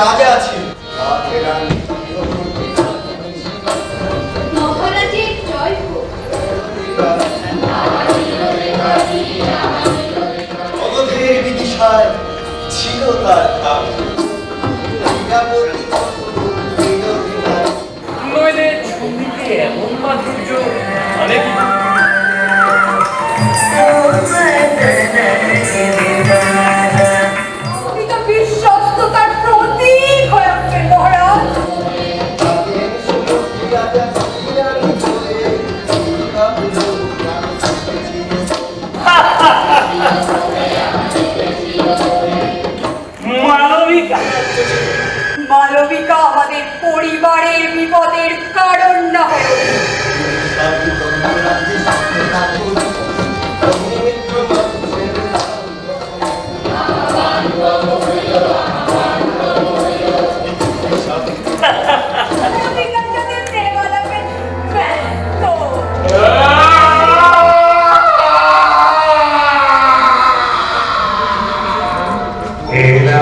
রাজা ছিল মহারাজের জয় হোক। অবধের বিদিশায় ছিল তার এমন মাধুর্য মানে মালবিকা আমাদের পরিবারের বিপদের কারণ ஏலா.